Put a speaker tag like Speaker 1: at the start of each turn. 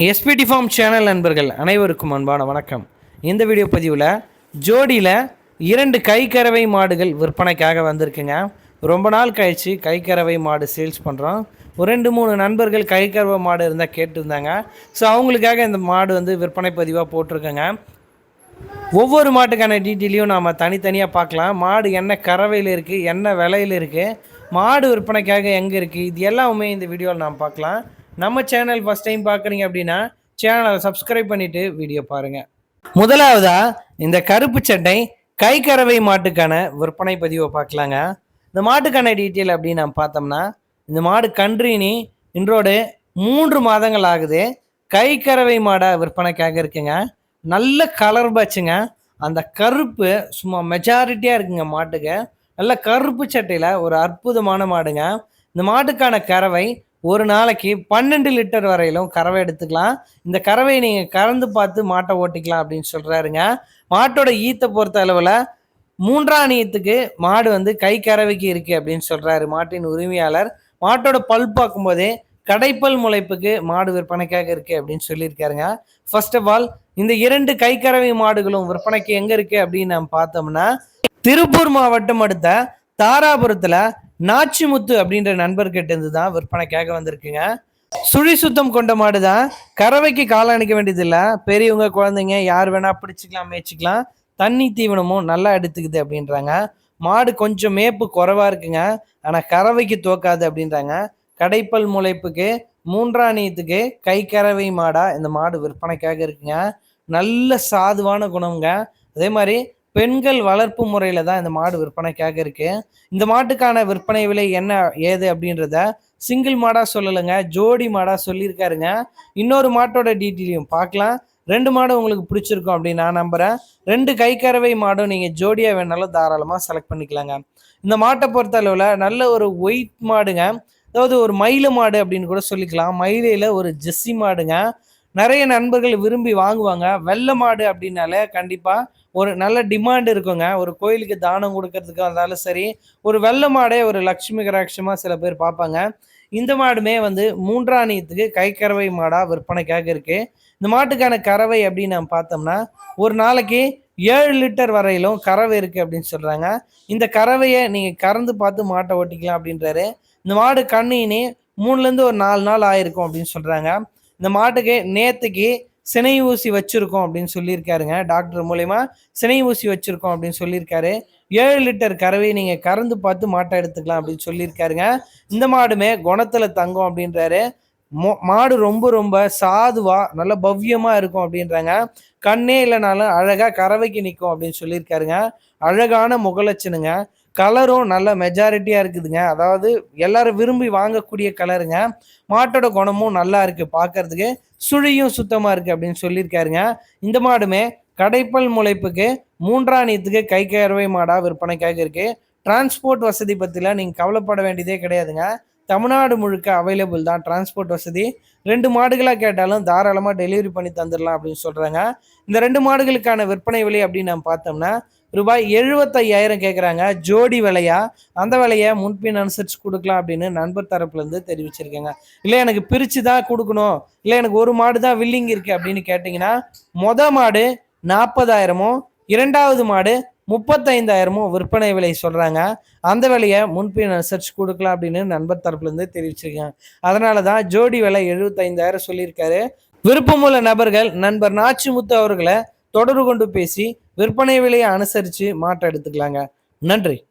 Speaker 1: SPD form channel நண்பர்கள் அனைவருக்கும் அன்பான வணக்கம். இந்த வீடியோ பதிவில் ஜோடியில் இரண்டு கைக்கறவை மாடுகள் விற்பனைக்காக வந்திருக்குங்க. ரொம்ப நாள் கழித்து கைக்கறவை மாடு சேல்ஸ் பண்ணுறோம் ஒரு ரெண்டு மூணு நண்பர்கள் கைக்கறவை மாடு இருந்தால் கேட்டிருந்தாங்க. ஸோ அவங்களுக்காக இந்த மாடு வந்து விற்பனை பதிவாக போட்டிருக்கேங்க. ஒவ்வொரு மாட்டுக்கான டீட்டெயிலையும் நாம் தனித்தனியாக பார்க்கலாம். மாடு என்ன கறவையில் இருக்குது என்ன விலையில் இருக்குது மாடு விற்பனைக்காக எங்கே இருக்குது இது எல்லாமே இந்த வீடியோவில் நாம் பார்க்கலாம். நம்ம சேனல் ஃபஸ்ட் டைம் பார்க்குறீங்க அப்படின்னா சேனலை சப்ஸ்கிரைப் பண்ணிவிட்டு வீடியோ பாருங்கள் முதலாவதாக இந்த கருப்பு சட்டை கை கறவை மாட்டுக்கான விற்பனை பதிவை பார்க்கலாங்க. இந்த மாட்டுக்கான டீட்டெயில் அப்படின்னு நம்ம பார்த்தோம்னா இந்த மாடு கன்றினி இன்றோடு மூன்று மாதங்கள் ஆகுது. கை கறவை மாடை விற்பனைக்காக இருக்குங்க. நல்ல கலர் பச்சுங்க அந்த கருப்பு சும்மா மெஜாரிட்டியாக இருக்குங்க மாட்டுக்கு. நல்ல கருப்பு சட்டையில் ஒரு அற்புதமான மாடுங்க. இந்த மாட்டுக்கான கறவை ஒரு நாளைக்கு பன்னெண்டு லிட்டர் வரையிலும் கறவை எடுத்துக்கலாம். இந்த கறவையை நீங்கள் கறந்து பார்த்து மாட்டை ஓட்டிக்கலாம் அப்படின்னு சொல்கிறாருங்க மாட்டோட ஈத்தை பொறுத்த அளவில் மூன்றாம் நீயத்துக்கு மாடு வந்து கை கறவைக்கு இருக்குது அப்படின்னு சொல்கிறாரு மாட்டின் உரிமையாளர். மாட்டோட பல் பார்க்கும்போதே கடைப்பல் முளைப்புக்கு மாடு விற்பனைக்காக இருக்குது அப்படின்னு சொல்லியிருக்காருங்க. ஃபர்ஸ்ட் ஆஃப் ஆல் இந்த இரண்டு கை கறவை மாடுகளும் விற்பனைக்கு எங்கே இருக்குது அப்படின்னு நம்ம பார்த்தோம்னா திருப்பூர் மாவட்டம் அடுத்த தாராபுரத்தில் நாச்சிமுத்து அப்படின்ற நண்பர்கிட்ட இருந்து தான் விற்பனைக்காக வந்திருக்குங்க. சுழி சுத்தம் கொண்ட மாடு தான் கறவைக்கு காலம் அணிக்க வேண்டியதில்லை. பெரியவங்க குழந்தைங்க யார் வேணா பிடிச்சிக்கலாம் மேய்ச்சிக்கலாம். தண்ணி தீவனமும் நல்லா எடுத்துக்குது அப்படின்றாங்க. மாடு கொஞ்சம் மேப்பு குறைவா இருக்குங்க. ஆனால் கறவைக்கு தோக்காது அப்படின்றாங்க. கடைப்பல் முளைப்புக்கு மூன்றாணியத்துக்கு கை கறவை மாடா இந்த மாடு விற்பனைக்காக இருக்குங்க. நல்ல சாதுவான குணம்ங்க. அதே மாதிரி பெண்கள் வளர்ப்பு முறையில் தான் இந்த மாடு விற்பனைக்காக இருக்குது இந்த மாட்டுக்கான விற்பனை விலை என்ன ஏது அப்படின்றத சிங்கிள் மாடாக சொல்லலைங்க ஜோடி மாடாக சொல்லியிருக்காருங்க. இன்னொரு மாட்டோட டீட்டெயிலையும் பார்க்கலாம். ரெண்டு மாடும் உங்களுக்கு பிடிச்சிருக்கும் அப்படின்னு நான் நம்புகிறேன் ரெண்டு கைக்கறவை மாடும் நீங்கள் ஜோடியாக வேணாலும் தாராளமாக செலக்ட் பண்ணிக்கலாங்க. இந்த மாட்டை பொறுத்த அளவில் நல்ல ஒரு ஒயிட் மாடுங்க. அதாவது ஒரு மயில மாடு அப்படின்னு கூட சொல்லிக்கலாம். மயிலையில் ஒரு ஜெஸ்ஸி மாடுங்க. நிறைய நண்பர்கள் விரும்பி வாங்குவாங்க. வெள்ளை மாடு அப்படின்னாலே கண்டிப்பாக ஒரு நல்ல டிமாண்ட் இருக்குங்க. ஒரு கோயிலுக்கு தானம் கொடுக்கறதுக்கு இருந்தாலும் சரி ஒரு வெள்ளை மாடே ஒரு லக்ஷ்மி கராட்சமாக சில பேர் பார்ப்பாங்க. இந்த மாடுமே வந்து மூன்றாணியத்துக்கு கை கறவை மாடாக விற்பனைக்காக இருக்குது இந்த மாட்டுக்கான கறவை அப்படின்னு நம்ம பார்த்தோம்னா ஒரு நாளைக்கு ஏழு லிட்டர் வரையிலும் கறவை இருக்குது அப்படின்னு சொல்கிறாங்க இந்த கறவையை நீங்கள் கறந்து பார்த்து மாட்டை ஓட்டிக்கலாம் அப்படின்றாரு. இந்த மாடு கண்ணினி மூணுலேருந்து ஒரு நாலு நாள் ஆயிருக்கும் அப்படின்னு சொல்கிறாங்க இந்த மாட்டுக்கு நேற்றுக்கு சினை ஊசி வச்சுருக்கோம் அப்படின்னு சொல்லியிருக்காருங்க. டாக்டர் மூலயமா சினை ஊசி வச்சுருக்கோம் அப்படின்னு சொல்லியிருக்காரு. ஏழு லிட்டர் கறவையை நீங்கள் கறந்து பார்த்து மாட்டை எடுத்துக்கலாம் அப்படின்னு சொல்லியிருக்காருங்க. இந்த மாடுமே குணத்தில் தங்கும் அப்படின்றாரு. மாடு ரொம்ப ரொம்ப சாதுவாக நல்ல பவ்யமாக இருக்கும் அப்படின்றாங்க. கண்ணே இல்லைனாலும் அழகாக கறவைக்கு நிற்கும் அப்படின்னு சொல்லியிருக்காருங்க. அழகான முகலட்சணுங்க. கலரும் நல்ல மெஜாரிட்டியாக இருக்குதுங்க. அதாவது எல்லாரும் விரும்பி வாங்கக்கூடிய கலருங்க. மாட்டோட குணமும் நல்லா இருக்குது பார்க்கறதுக்கு சுழியும் சுத்தமாக இருக்குது அப்படின்னு சொல்லியிருக்காருங்க. இந்த மாடுமே கடைப்பல் முளைப்புக்கு மூன்றாணியத்துக்கு கை கரவை மாடாக விற்பனைக்காக இருக்குது டிரான்ஸ்போர்ட் வசதி பற்றிலாம் நீங்கள் கவலைப்பட வேண்டியதே கிடையாதுங்க. தமிழ்நாடு முழுக்க அவைலபிள் தான் டிரான்ஸ்போர்ட் வசதி. ரெண்டு மாடுகளாக கேட்டாலும் தாராளமாக டெலிவரி பண்ணி தந்துடலாம் அப்படின்னு சொல்கிறாங்க இந்த ரெண்டு மாடுகளுக்கான விற்பனை விலை அப்படின்னு நம்ம பார்த்தோம்னா ரூபாய் எழுபத்தையாயிரம் கேட்குறாங்க ஜோடி விலையா? அந்த விலையை முன்பின் அனுசரித்து கொடுக்கலாம் அப்படின்னு நண்பர் தரப்புலேருந்து தெரிவிச்சிருக்கேங்க. இல்லை எனக்கு பிரித்து தான் கொடுக்கணும். இல்லை எனக்கு ஒரு மாடு தான் வில்லிங் இருக்குது அப்படின்னு கேட்டிங்கன்னா மொத மாடு நாற்பதாயிரமும் இரண்டாவது மாடு முப்பத்தைந்தாயிரமும் விற்பனை விலை சொல்கிறாங்க அந்த விலையை முன்பின் அனுசரித்து கொடுக்கலாம் அப்படின்னு நண்பர் தரப்புலேருந்து தெரிவிச்சிருக்கேன் அதனால தான் ஜோடி விலை எழுபத்தைந்தாயிரம் சொல்லியிருக்காரு. விருப்பமுள்ள நபர்கள் நண்பர் நாச்சிமுத்து அவர்களை தொடர்பு கொண்டு பேசி விற்பனை விலையை அனுசரித்து மாற்றம் எடுத்துக்கலாங்க. நன்றி.